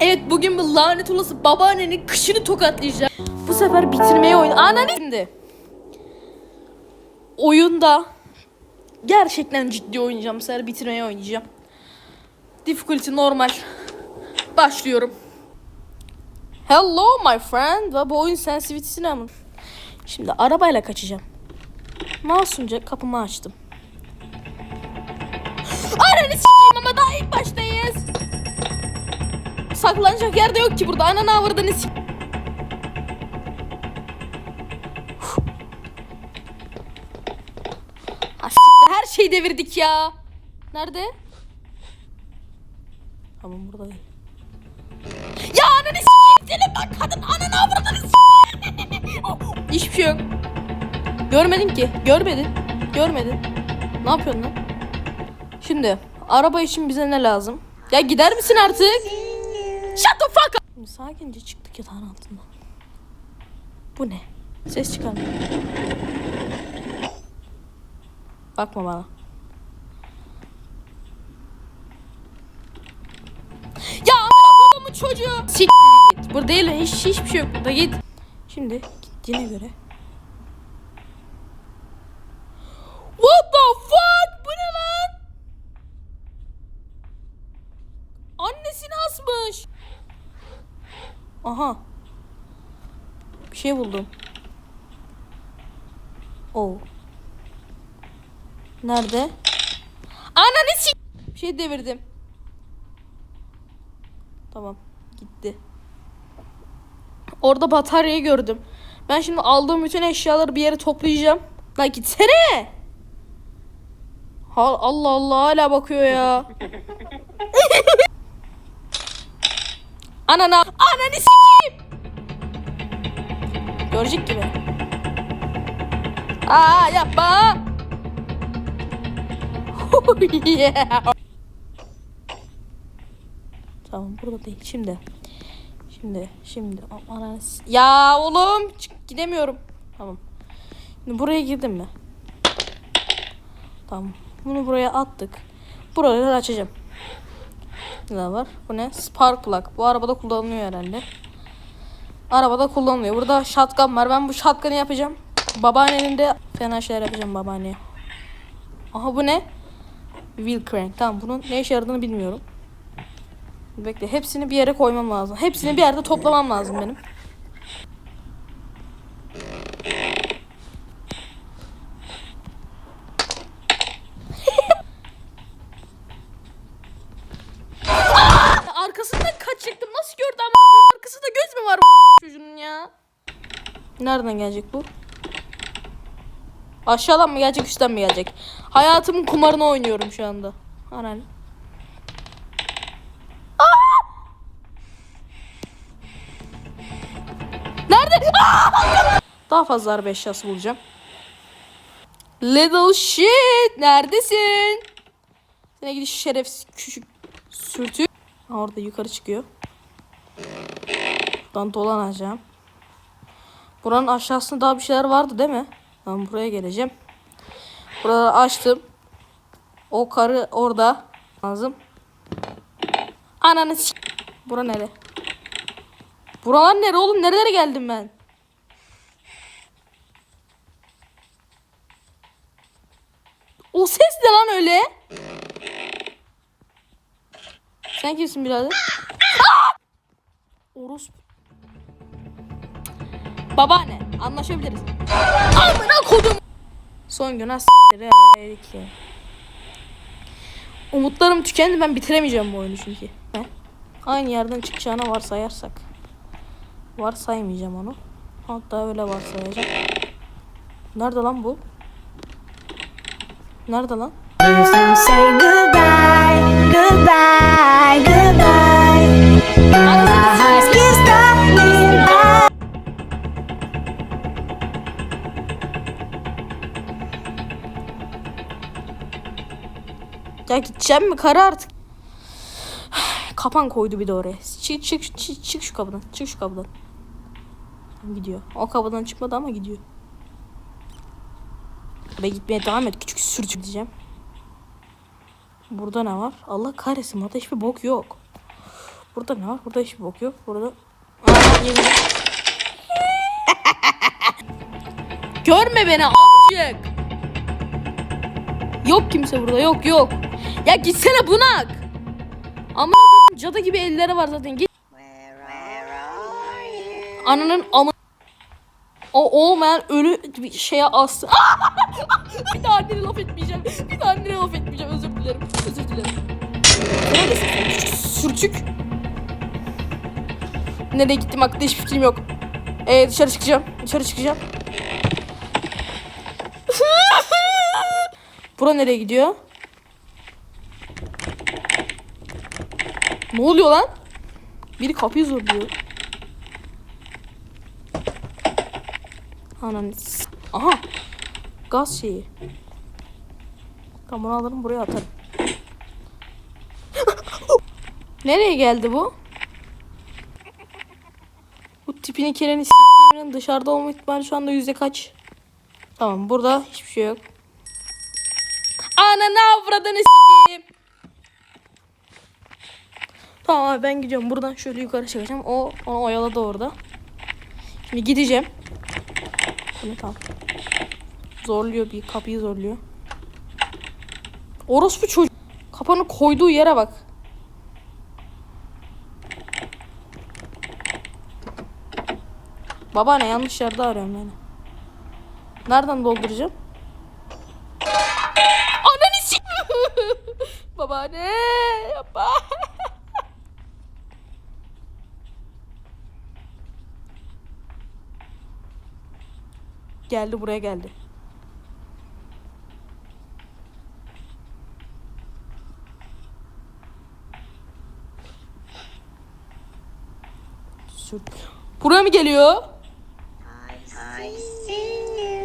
Evet bugün bu lanet olası babaannenin kışını tokatlayacağım. Bu sefer bitirmeye oyun. Ananı şimdi. Oyunda gerçekten ciddi oynayacağım. Bu sefer bitirmeye oynayacağım. Difficulty normal. Başlıyorum. Hello my friend. Ve bu oyun sensitivity'si ne ama? Şimdi arabayla kaçacağım. Masumca kapımı açtım. Ananı s**eyim Saklanacak yer de yok ki burada. Ananı avradını s**. Her şeyi devirdik ya. Nerede? Tamam burada değil. Ya ananı s**eyim senin bak kadın ananı avradını s**eyim. Hiçbir şey yok. Görmedin ki. Görmedin. Görmedin. Ne yapıyorsun lan? Şimdi araba için bize ne lazım? Ya gider misin artık? Shut the fuck up. Sakince çıktık yatağın altından. Bu ne? Ses çıkarma. Bakma bana. Ya kodumun çocuğu. Sik git. Burada değil hiç hiçbir şey yok burada git. Şimdi gittiğine göre. What the fuck? Bu ne lan? Annesini asmış. Aha. Bir şey buldum. Oh. Nerede? Ananı s- Bir şey devirdim. Tamam. Gitti. Orada bataryayı gördüm. Ben şimdi aldığım bütün eşyaları bir yere toplayacağım. La gitsene. Ha, Allah Allah hala bakıyor ya. Anana. Ananı s**eyim. Görecek gibi. Aa yapma. yeah. Tamam burada değil. Şimdi. Şimdi. Şimdi. Ananı Ya oğlum. Çık, gidemiyorum. Tamam. Şimdi buraya girdim mi? Tamam. Bunu buraya attık. Burayı da açacağım. Ne daha var? Bu ne? Spark plug. Bu arabada kullanılıyor herhalde. Arabada kullanılıyor. Burada shotgun var. Ben bu shotgun'ı yapacağım. Babaannenin de fena şeyler yapacağım babaanneye. Aha bu ne? Wheel crank. Tamam bunun ne işe yaradığını bilmiyorum. Bekle. Hepsini bir yere koymam lazım. Hepsini bir yerde toplamam lazım benim. Nereden gelecek bu? Aşağıdan mı gelecek üstten mi gelecek? Hayatımın kumarını oynuyorum şu anda. Anan. Aa! Nerede? Aa! Daha fazla araba eşyası bulacağım. Little shit. Neredesin? Sene gidiş şerefsiz küçük sürtü. Orada yukarı çıkıyor. Buradan dolanacağım. Buranın aşağısında daha bir şeyler vardı değil mi? Ben buraya geleceğim. Buraları açtım. O karı orada. Lazım. Ananı s- Bura nere? Buralar nere oğlum? Nerelere geldim ben? O ses ne lan öyle? Sen kimsin birader? Orospu. Babaanne anlaşabiliriz. Amına kodum. Son gün erik ya. Umutlarım tükendi ben bitiremeyeceğim bu oyunu çünkü. Ben aynı yerden çıkacağını varsayarsak. Varsaymayacağım onu. Hatta öyle varsayacağım. Nerede lan bu? Nerede lan? Goodbye, goodbye, goodbye. Ya gideceğim mi karı artık? Kapan koydu bir de oraya. Çık çık çık, çık şu kapıdan. Çık şu kapıdan. Gidiyor. O kapıdan çıkmadı ama gidiyor. Ve gitmeye devam et. Küçük sürtük diyeceğim. Burada ne var? Allah kahretsin. Burada hiçbir bok yok. Burada ne var? Burada hiçbir bok yok. Burada... Görme beni amcık. Yok kimse burada. Yok yok. Ya gitsene bunak. Ama cadı gibi elleri var zaten. Git. Ananın amı... O olmayan ölü bir şeye astı. bir daha annene laf etmeyeceğim. Bir daha annene laf etmeyeceğim. Özür dilerim. Özür dilerim. Sürçük. Nereye gittim hakkında hiçbir fikrim yok. Ee, dışarı çıkacağım. Dışarı çıkacağım. Bura nereye gidiyor? Ne oluyor lan? Biri kapıyı zorluyor. Ananı Aha. Gaz şeyi. Tamam alırım buraya atarım. Nereye geldi bu? Bu tipini kereni s**timinin dışarıda olma ihtimali şu anda yüzde kaç? Tamam burada hiçbir şey yok. Ananı avradını s**eyim. Tamam abi ben gidiyorum. Buradan şöyle yukarı çıkacağım. O onu oyaladı orada. Şimdi gideceğim. Bunu tamam. Zorluyor bir kapıyı zorluyor. Orospu çocuk. Kapanı koyduğu yere bak. Babaanne yanlış yerde arıyorum beni. Nereden dolduracağım? Ananı s*** Babaanne yapma. Geldi buraya geldi. Buraya mı geliyor?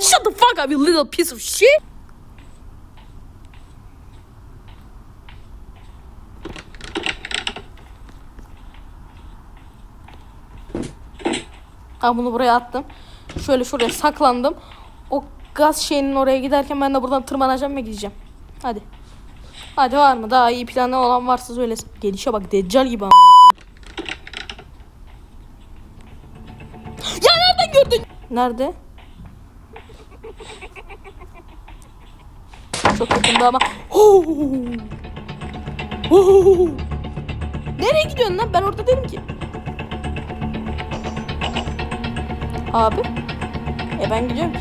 Shut the fuck up, you little piece of shit. Ha bunu buraya attım. Şöyle şuraya saklandım. O gaz şeyinin oraya giderken ben de buradan tırmanacağım ve gideceğim. Hadi. Hadi var mı? Daha iyi planı olan varsa söylesin. Gelişe bak Deccal gibi ama. Ya nereden gördün? Nerede? Çok yakında ama. Nereye gidiyorsun lan? Ben orada değilim ki. Abi. E ben gidiyorum ki.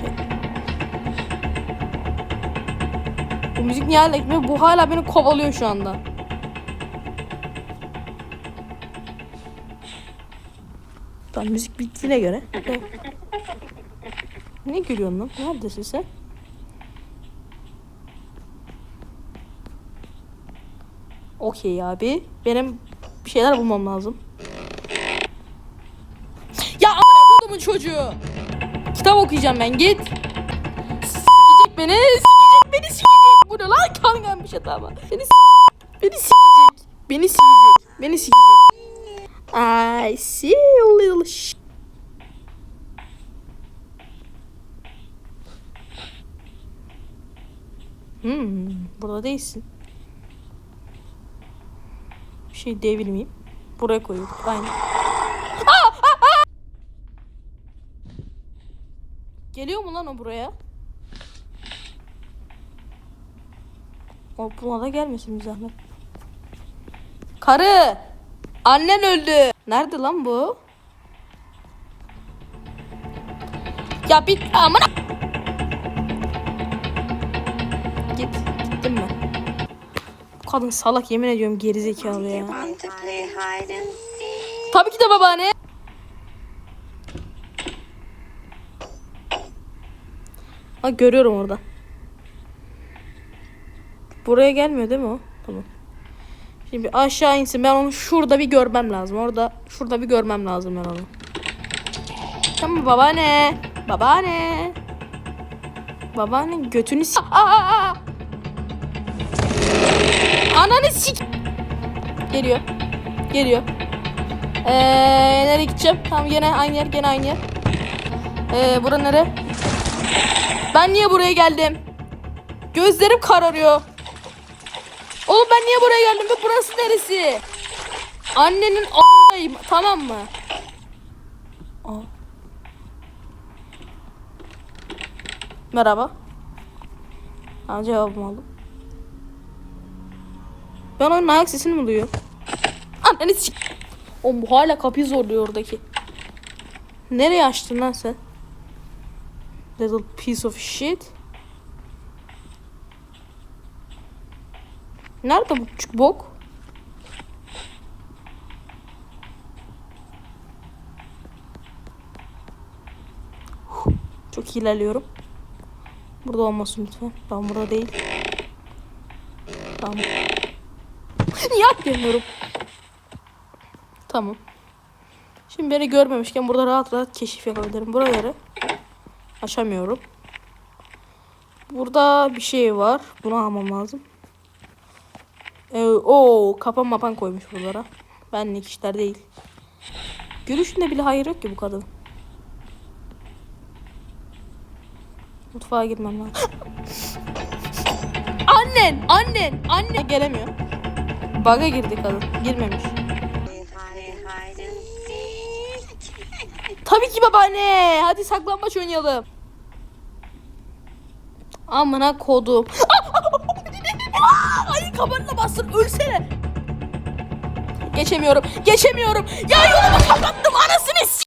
Bu müzik niye hala gitmiyor? Bu hala beni kovalıyor şu anda. Tamam müzik bittiğine göre. Ne gülüyorsun lan? Neredesin sen? Okey abi. Benim bir şeyler bulmam lazım. Ya kodumun çocuğu. Kitap okuyacağım ben git. Sikecek beni. Sikecek beni sikecek. Bu ne lan kan gelmiş adama. Beni sikecek. Beni sikecek. Beni sikecek. Beni sikecek. I see a little sh- Hmm, burada değilsin. Bir şey devirmeyeyim. Buraya koyuyorduk. Aynen. Geliyor mu lan o buraya? O buna da gelmesin bir zahmet. Karı! Annen öldü. Nerede lan bu? Ya bit amına. Git. Gittim ben. Bu kadın salak yemin ediyorum gerizekalı ya. Tabii ki de babaanne. Ha görüyorum orada. Buraya gelmiyor değil mi o? Tamam. Şimdi aşağı insin. Ben onu şurada bir görmem lazım. Orada şurada bir görmem lazım ben onu. Tamam babaanne. Babaanne. Babaanne götünü s- Aa, aa, aa. Ananı sik. Geliyor. Geliyor. Ee, nereye gideceğim? Tamam gene aynı yer, gene aynı yer. Ee, bura nere? Ben niye buraya geldim? Gözlerim kararıyor. Oğlum ben niye buraya geldim ve burası neresi? Annenin a**ayım tamam mı? Merhaba. Ha, cevabımı aldım. Ben onun ayak sesini mi duyuyorum? Anneni s*** Oğlum bu hala kapıyı zorluyor oradaki. Nereye açtın lan sen? Little piece of shit. Nerede bu küçük bok? Çok ilerliyorum. Burada olmasın lütfen. Ben burada değil. Tamam. Niye atlayamıyorum? Tamam. Şimdi beni görmemişken burada rahat rahat keşif yapabilirim. Buraları açamıyorum. Burada bir şey var. Bunu almam lazım. Ee, o kapan mapan koymuş buralara. Benlik işler değil. Görüşünde bile hayır yok ki bu kadın. Mutfağa girmem lazım. annen, annen, anne gelemiyor. Baga girdi kadın. Girmemiş. Tabii ki babaanne. Hadi saklambaç oynayalım. Amına kodum. Ay kamerana bastın ölsene. Geçemiyorum. Geçemiyorum. Ya yolumu kapattım. Ana